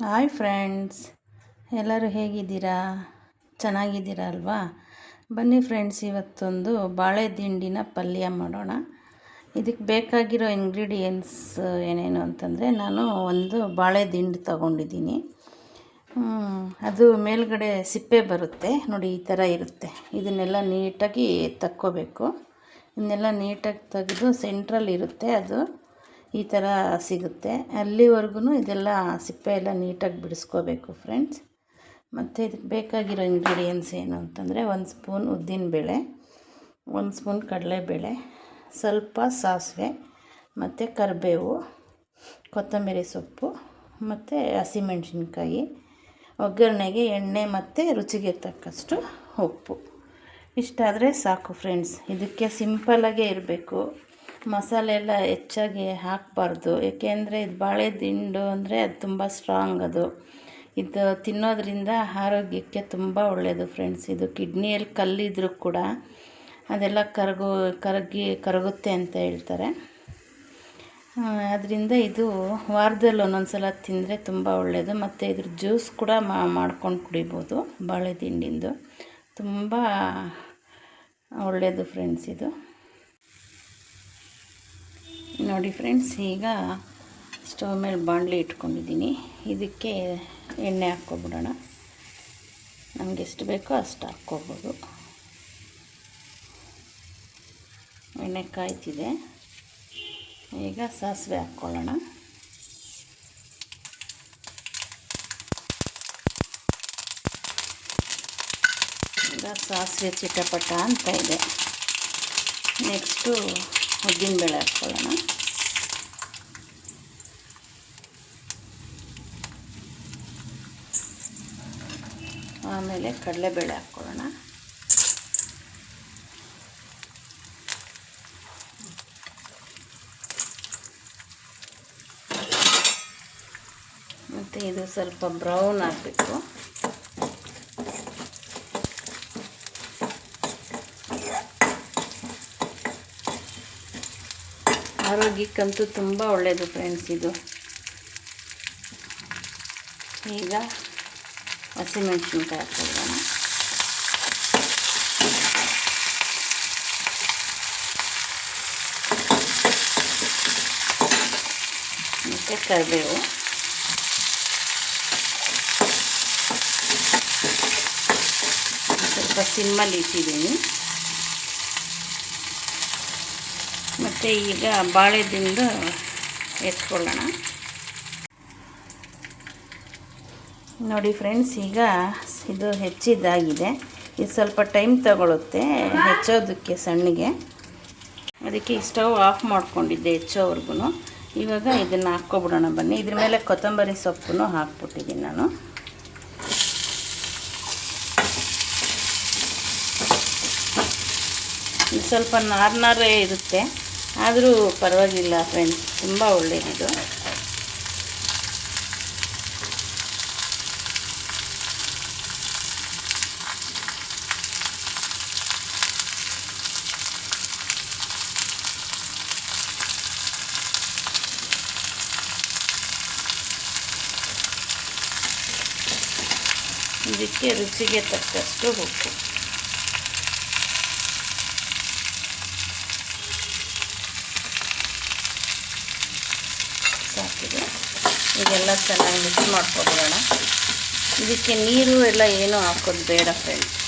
Hi friends ಎಲ್ಲರೂ ಹೇಗಿದ್ದೀರಾ? ಚೆನ್ನಾಗಿದ್ದೀರಾ ಅಲ್ವಾ? ಬನ್ನಿ ಫ್ರೆಂಡ್ಸ್ ಇವತ್ತೊಂದು ಬಾಳೆ ದಿಂಡಿನ ಪಲ್ಯ ಮಾಡೋಣ. ಇದಕ್ಕೆ ಬೇಕಾಗಿರೋ ಇಂಗ್ರೀಡಿಯೆಂಟ್ಸ್ ಏನೇನು ಅಂತಂದರೆ ನಾನು ಒಂದು ಬಾಳೆ ದಿಂಡು ತಗೊಂಡಿದ್ದೀನಿ. ಅದು ಮೇಲ್ಗಡೆ ಸಿಪ್ಪೆ ಬರುತ್ತೆ. ನೋಡಿ, ಈ ಥರ ಇರುತ್ತೆ. ಇದನ್ನೆಲ್ಲ ನೀಟಾಗಿ ತಕ್ಕೋಬೇಕು. ಇದನ್ನೆಲ್ಲ ನೀಟಾಗಿ ತೆಗೆದು ಸೆಂಟ್ರಲ್ಲಿ ಇರುತ್ತೆ ಅದು. ಈ ಥರ ಸಿಗುತ್ತೆ. ಅಲ್ಲಿವರೆಗೂ ಇದೆಲ್ಲ ಸಿಪ್ಪೆ ಎಲ್ಲ ನೀಟಾಗಿ ಬಿಡಿಸ್ಕೋಬೇಕು ಫ್ರೆಂಡ್ಸ್. ಮತ್ತು ಇದಕ್ಕೆ ಬೇಕಾಗಿರೋ ಇಂಗ್ರೀಡಿಯೆಂಟ್ಸ್ ಏನು ಅಂತಂದರೆ ಒಂದು ಸ್ಪೂನ್ ಉದ್ದಿನಬೇಳೆ ಒಂದು ಸ್ಪೂನ್ ಕಡಲೆಬೇಳೆ, ಸ್ವಲ್ಪ ಸಾಸಿವೆ, ಮತ್ತು ಕರಿಬೇವು, ಕೊತ್ತಂಬರಿ ಸೊಪ್ಪು, ಮತ್ತು ಹಸಿಮೆಣ್ಸಿನ್ಕಾಯಿ, ಒಗ್ಗರಣೆಗೆ ಎಣ್ಣೆ ಮತ್ತು ರುಚಿಗೆ ತಕ್ಕಷ್ಟು ಉಪ್ಪು. ಇಷ್ಟಾದರೆ ಸಾಕು ಫ್ರೆಂಡ್ಸ್. ಇದಕ್ಕೆ ಸಿಂಪಲ್ಲಾಗೇ ಇರಬೇಕು. ಮಸಾಲೆ ಎಲ್ಲ ಹೆಚ್ಚಾಗಿ ಹಾಕಬಾರ್ದು. ಏಕೆಂದರೆ ಇದು ಬಾಳೆ ದಿಂಡು ಅಂದರೆ ಅದು ತುಂಬ ಸ್ಟ್ರಾಂಗ್ ಅದು. ಇದು ತಿನ್ನೋದ್ರಿಂದ ಆರೋಗ್ಯಕ್ಕೆ ತುಂಬ ಒಳ್ಳೆಯದು ಫ್ರೆಂಡ್ಸ್ ಇದು ಕಿಡ್ನಿಯಲ್ಲಿ ಕಲ್ಲಿದ್ರೂ ಕೂಡ ಅದೆಲ್ಲ ಕರಗು, ಕರಗಿ, ಕರಗುತ್ತೆ ಅಂತ ಹೇಳ್ತಾರೆ. ಅದರಿಂದ ಇದು ವಾರದಲ್ಲಿ ಒಂದೊಂದು ಸಲ ತಿಂದರೆ ತುಂಬ ಒಳ್ಳೆಯದು ಮತ್ತು ಇದ್ರ ಜ್ಯೂಸ್ ಕೂಡ ಮಾಡ್ಕೊಂಡು ಕುಡಿಬೋದು ಬಾಳೆ ದಿಂಡಿಂದು. ತುಂಬ ಒಳ್ಳೆಯದು ಫ್ರೆಂಡ್ಸ್ ಇದು. ನೋಡಿ ಫ್ರೆಂಡ್ಸ್, ಈಗ ಸ್ಟವ್ ಮೇಲೆ ಬಾಣಲಿ ಇಟ್ಕೊಂಡಿದ್ದೀನಿ. ಇದಕ್ಕೆ ಎಣ್ಣೆ ಹಾಕ್ಕೊಬಿಡೋಣ. ನಮ್ಗೆ ಎಷ್ಟು ಬೇಕೋ ಅಷ್ಟು ಹಾಕ್ಕೋಬೋದು. ಎಣ್ಣೆ ಕಾಯ್ತಿದೆ. ಈಗ ಸಾಸಿವೆ ಹಾಕ್ಕೊಳ್ಳೋಣ. ಈಗ ಸಾಸಿವೆ ಚಿಟಪಟ ಅಂತ ಇದೆ. ನೆಕ್ಸ್ಟು ಉದ್ದಿನಬೇಳೆ ಹಾಕ್ಕೊಳ್ಳೋಣ. ಆಮೇಲೆ ಕಡಲೆಬೇಳೆ ಹಾಕ್ಕೊಳ್ಳೋಣ. ಮತ್ತು ಇದು ಸ್ವಲ್ಪ ಬ್ರೌನ್ ಆಗಬೇಕು. ಆರೋಗ್ಯಕ್ಕಂತೂ ತುಂಬ ಒಳ್ಳೆಯದು ಫ್ರೆಂಡ್ಸ್ ಇದು. ಈಗ ಹಸಿಮೆಣ್ಸಿನ್ಕಾಯಿ ಹಾಕ್ಕೊಳ್ಳೋಣ ಮತ್ತು ಕರಿಬೇವು. ಸ್ವಲ್ಪ ಸಿಮ್ಮಲ್ಲಿ ಇಟ್ಟಿದ್ದೀನಿ. ಮತ್ತು ಈಗ ಬಾಳೆದಿಂದ ಎತ್ಕೊಳ್ಳೋಣ. ನೋಡಿ ಫ್ರೆಂಡ್ಸ್, ಈಗ ಇದು ಹೆಚ್ಚಿದ್ದಾಗಿದೆ. ಇದು ಸ್ವಲ್ಪ ಟೈಮ್ ತಗೊಳುತ್ತೆ ಹೆಚ್ಚೋದಕ್ಕೆ ಸಣ್ಣಗೆ. ಅದಕ್ಕೆ ಸ್ಟವ್ ಆಫ್ ಮಾಡಿಕೊಂಡಿದ್ದೆ ಹೆಚ್ಚೋವರೆಗೂ ಇವಾಗ ಇದನ್ನು ಹಾಕ್ಕೊಬಿಡೋಣ ಬನ್ನಿ. ಇದ್ರ ಮೇಲೆ ಕೊತ್ತಂಬರಿ ಸೊಪ್ಪು ಹಾಕ್ಬಿಟ್ಟಿದ್ದೀನಿ ನಾನು. ಸ್ವಲ್ಪ ನಾರ್ನಾರೇ ಇರುತ್ತೆ. ಆದರೂ ಪರವಾಗಿಲ್ಲ ಫ್ರೆಂಡ್ಸ್ ತುಂಬ ಒಳ್ಳೆಯದಿದು ಇದಕ್ಕೆ ರುಚಿಗೆ ತಕ್ಕಷ್ಟು ಉಪ್ಪು ಸಾಕಿದೆ ಇದೆಲ್ಲ ಚೆನ್ನಾಗಿ ಮಿಕ್ಸ್ ಮಾಡ್ಕೊಬಿಡೋಣ. ಇದಕ್ಕೆ ನೀರು ಎಲ್ಲ ಏನೂ ಹಾಕೋದು ಬೇಡ ಫ್ರೆಂಡ್ಸ್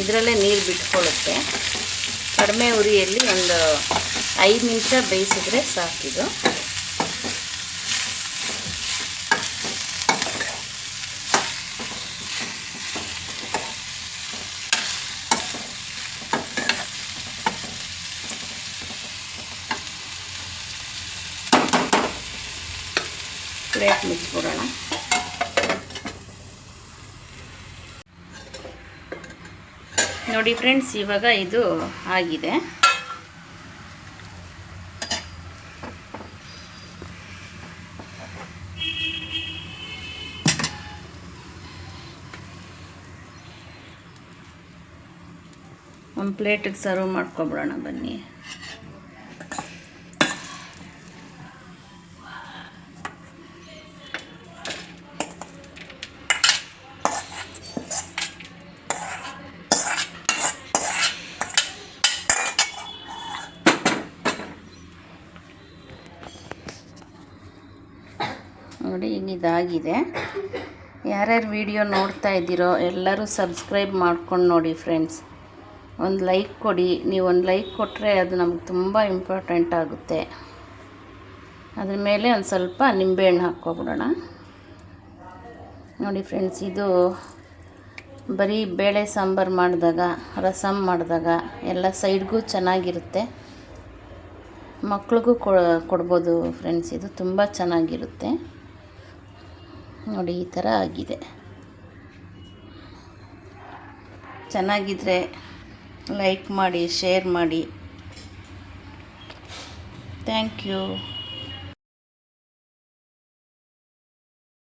ಇದರಲ್ಲೇ ನೀರು ಬಿಟ್ಕೊಳ್ಳುತ್ತೆ. ಕಡಿಮೆ ಉರಿಯಲ್ಲಿ ಒಂದು ಐದು ನಿಮಿಷ ಬೇಯಿಸಿದ್ರೆ ಸಾಕಿದು ಪ್ಲೇಟ್ ಮುಚ್ಚಿಬಿಡೋಣ ನೋಡಿ ಫ್ರೆಂಡ್ಸ್ ಇವಾಗ ಇದು ಆಗಿದೆ. ಒಂದು ಪ್ಲೇಟಿಗೆ ಸರ್ವ್ ಮಾಡ್ಕೊಬಿಡೋಣ ಬನ್ನಿ ನೋಡಿ ಈಗ ಇದಾಗಿದೆ. ಯಾರ್ಯಾರು ವಿಡಿಯೋ ನೋಡ್ತಾ ಇದ್ದೀರೋ ಎಲ್ಲರೂ ಸಬ್ಸ್ಕ್ರೈಬ್ ಮಾಡ್ಕೊಂಡು ನೋಡಿ ಫ್ರೆಂಡ್ಸ್. ಒಂದು ಲೈಕ್ ಕೊಡಿ. ನೀವು ಒಂದು ಲೈಕ್ ಕೊಟ್ಟರೆ ಅದು ನಮ್ಗೆ ತುಂಬ ಇಂಪಾರ್ಟೆಂಟ್ ಆಗುತ್ತೆ. ಅದ್ರ ಮೇಲೆ ಒಂದು ಸ್ವಲ್ಪ ನಿಂಬೆಹಣ್ಣು ಹಾಕ್ಕೊಬಿಡೋಣ. ನೋಡಿ ಫ್ರೆಂಡ್ಸ್, ಇದು ಬರೀ ಬೇಳೆ ಸಾಂಬಾರು ಮಾಡಿದಾಗ ರಸಮ್ ಮಾಡಿದಾಗ ಎಲ್ಲ ಸೈಡ್ಗೂ ಚೆನ್ನಾಗಿರುತ್ತೆ. ಮಕ್ಳಿಗೂ ಕೊಡ್ಬೋದು ಫ್ರೆಂಡ್ಸ್, ಇದು ತುಂಬ ಚೆನ್ನಾಗಿರುತ್ತೆ. ನೋಡಿ ಈ ಥರ ಆಗಿದೆ. ಚೆನ್ನಾಗಿದ್ರೆ ಲೈಕ್ ಮಾಡಿ ಶೇರ್ ಮಾಡಿ. Thank you.